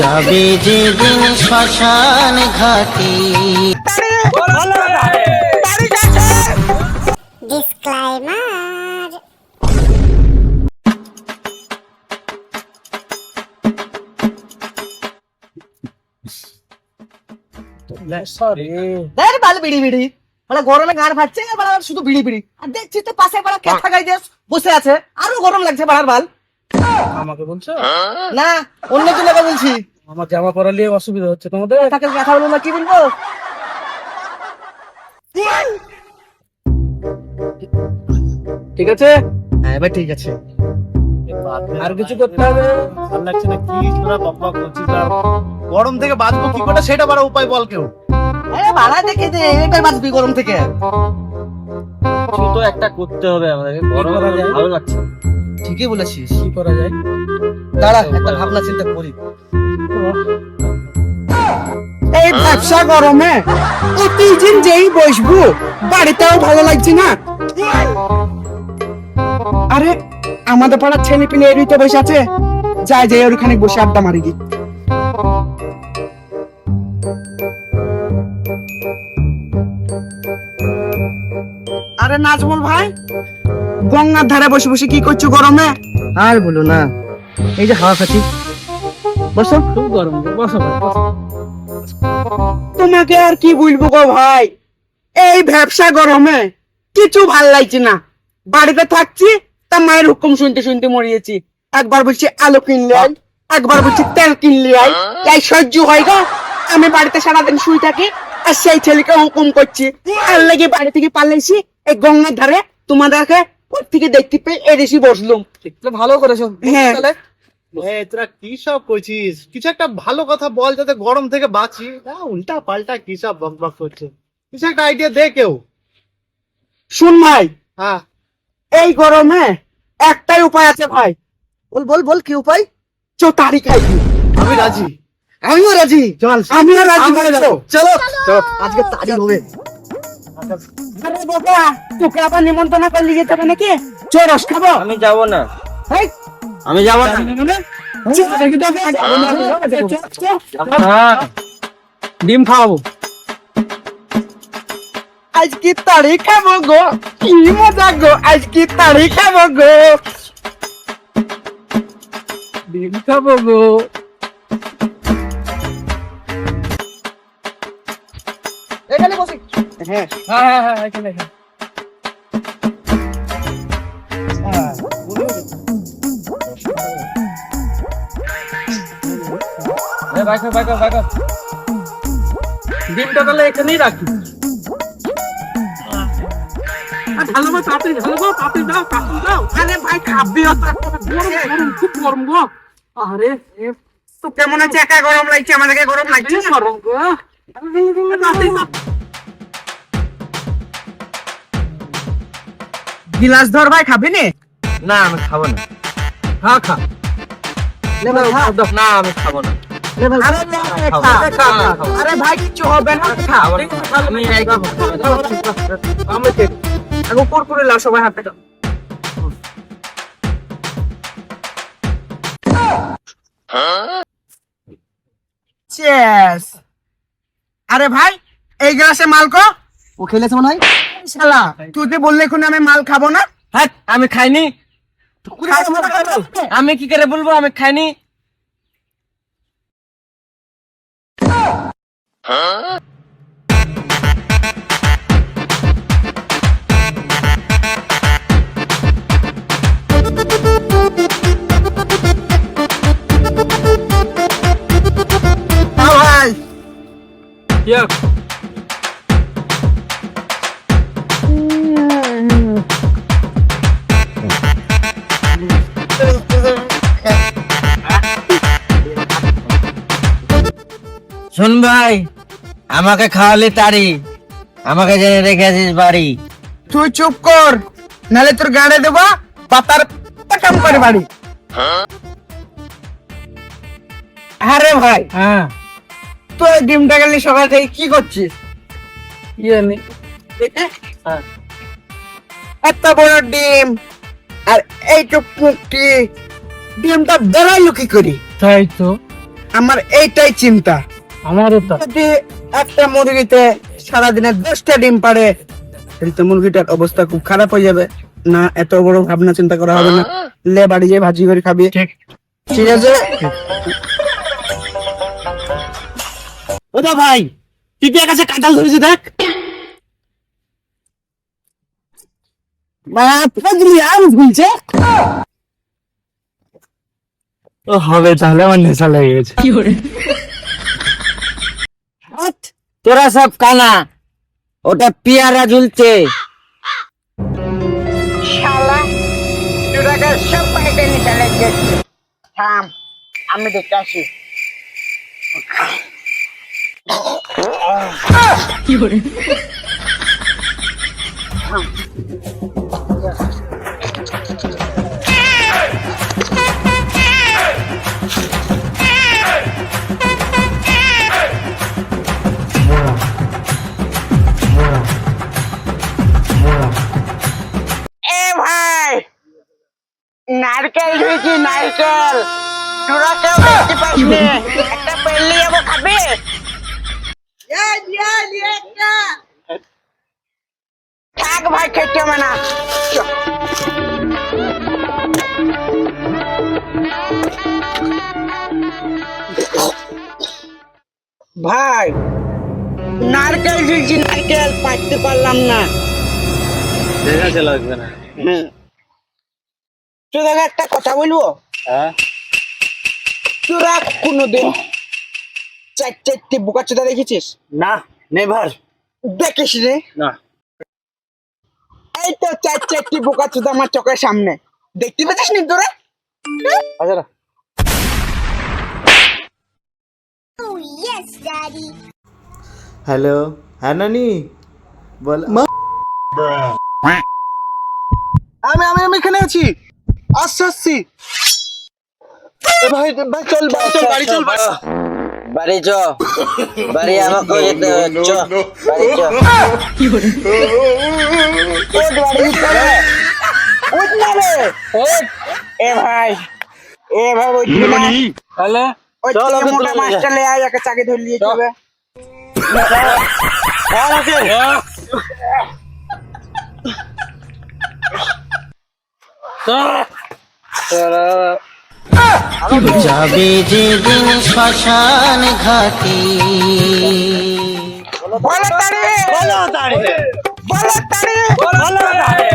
যাবে যেদিন শ্মশান ঘাটে। ডিসক্লাইমার বাল বিড়ি বিড়ি। মানে গরমে গান ফাটছে মানে শুধু বিড়ি বিড়ি। আর দেখছি তো পাশে গাই দিয়ে বসে আছে। আরও গরম লাগছে বাড়ার বাল। আমাকে বলছো? না অন্য বলছি। আমার জামা পরা নিয়ে অসুবিধা হচ্ছে। তোমাদের তাকে কথা বলব না কি বলব? ঠিক আছে? হ্যাঁ এবার ঠিক আছে। আর কিছু করতে হবে? ভালো লাগছে না কি? তোরা করছিস গরম থেকে বাঁচবো কি করে? সেটা বড় উপায় বল কেউ। দেখে এটাই বাঁচবি গরম থেকে। তো একটা করতে হবে আমাদেরকে। গরম ভালো লাগছে। ঠিকই বলেছিস। কি করা যায়? দাঁড়া একটা ভাবনা চিন্তা করি। এই ব্যবসা গরমে প্রতিদিন যেই বসবো বাড়িতেও ভালো লাগছে না। আরে আমাদের পাড়ার ছেলে পিলে এরিতে বসে আছে। যাই যাই ওর ওখানে বসে আড্ডা মারি দি। আরে নাজমুল ভাই গঙ্গার ধারে বসে বসে কি করছ গরমে? আর বলো না। এই যে হাওয়া খাচ্ছি। বসো। খুব গরম বসো তোমাকে আর কি বলব গো ভাই? এই ব্যবসা গরমে কিছু ভালো লাগছে না। বাড়িতে থাকছি তা মায়ের হুকুম শুনতে শুনতে মরিয়েছি। একবার বলছি আলু কিনলে আয় একবার বলছি তেল কিনলে আয়। এই সহ্য হয় গো। আমি বাড়িতে সারাদিন শুয়ে থাকি আর সেই ছেলেকে হুকুম করছি। আর লেগে বাড়ি থেকে পালাইছি এই গঙ্গার ধারে তোমাদেরকে ওর থেকে দেখতে পেয়ে এড়েছি বসলুম। ভালো করেছ। হ্যাঁ। তাহলে? তোরা কি সব করছিস? কিছু একটা ভালো কথা বল যাতে গরম থেকে বাঁচি। না উল্টা পাল্টা কি সব বকবক করছে। কিছু একটা আইডিয়া দে কেউ। শুন ভাই হ্যাঁ। এই গরমে একটাই উপায় আছে ভাই। বল বল বল কি উপায়? চো তারি খাইছি আমি রাজি। আমিও রাজি। চল আমিও রাজি। যাব। চলো। আজকে তাড়ি হবে। আরে বাবা তোকে আবার নিমন্ত্রণ করলে যেতে হবে নাকি? চো রস খাব। আমি যাব না। আমি যাব না। হ্যাঁ। ডিম খাওয়াবো। আজকে তারি খাব গো। কি মজা গো আজকে তারি খাব গো। ডিম খাব গো। এখানে বসি। হ্যাঁ। হ্যাঁ হ্যাঁ হ্যাঁ এখানে এখানে। এ, বাইকো, বাইকো, বাইকো। ডিমটা তাহলে এখানেই রাখি। ভালো গো তাড়াতাড়ি ভালো গো তাড়াতাড়ি দাও তাড়াতাড়ি দাও। আরে ভাই খাবি গরম গরম খুব গরম গো। আরে তো কেমন আছে? একা গরম লাগছে? আমাদেরকে গরম লাগছে না? গরম গো। গিলাস ধর ভাই খাবি নি? না আমি খাব না। খা খা। না আমি খাব না। আরে ভাই কিছু হবে না লাও সবাই হাতে। আরে ভাই এই গ্লাসে মাল কো। ও খেলেছে মনে হয়? শালা তুই যে বললে কোন আমি মাল খাব না। হ্যাঁ আমি খাইনি। আমি কি করে বলব আমি খাইনি। ইয়া, শোন ভাই আমাকে খাওয়ালি তারি আমাকে জেনে রেখেছিস বাড়ি। তুই চুপ কর নালে তোর গাড়ি দেবো পাতার পাকাম করে বাড়ি। আরে ভাই হ্যাঁ। এই ডিমটা গেলি সকাল থেকে কি করছিস? নি হ্যাঁ। এত বড় ডিম আর এইটুক মুক্তি ডিমটা বেড়াইলো কি করি। তাই তো। আমার এইটাই চিন্তা। আমারও তা। যদি একটা মুরগিতে সারাদিনে দশটা ডিম পারে তাহলে তো মুরগিটার অবস্থা খুব খারাপ হয়ে যাবে। না এত বড় ভাবনা চিন্তা করা হবে না। লে বাড়ি যেয়ে ভাজি করে খাবি। ঠিক। ঠিক আছে? ওদা ভাই পিপিয়া কাছে কাঁঠাল ধরেছে দেখ? ফজলি আম ঝুলছে ও হবে তাহলে আমার নেশা লেগে গেছে। তোরা সব কানা ওটা পিয়ারা ঝুলছে। আমি দেখতে আসি। নারকেল ঝুলছি নারকেল। তোরা কেউ দেখতে পাসনি একটা পেলি যাব খাবি? থাক ভাই খেতে হবে না চ। ভাই নারকেল ঝুলছি নারকেল পাইতে পারলাম না দেখা লাগবে না হুম। তোদের একটা কথা বলব হ্যাঁ তোরা কোনোদিন চার চারটি বোকা চোদা দেখেছিস? না নেভার। দেখিস রে। না। এই তো চার চারটি বোকা চোদা আমার চোখের সামনে। দেখতে পাচ্ছিস নি তোরা? আচ্ছা। Oh. হ্যালো হ্যাঁ নানি? বল। আমি আমি আমি এখানে আছি। আসছি আসছি। ভাই ভাই চল ভাই চল বাড়ি চল বাড়ি। বাড়ি চ। বাড়ি আমাকে যেতে চ। বাড়ি চ। ওঠ বাড়ি। চলে উঠ না রে। ওঠ। এ ভাই। এ ভাই উঠবি না। তাহলে চল, ওকে মোটা মাছটা লে আয় একে চাকে ধরে নিয়ে যাবে। যাবে যেদিন শ্মশান ঘাটি। বলো তারে বলো তারে বলো তারে বলো তাড়ি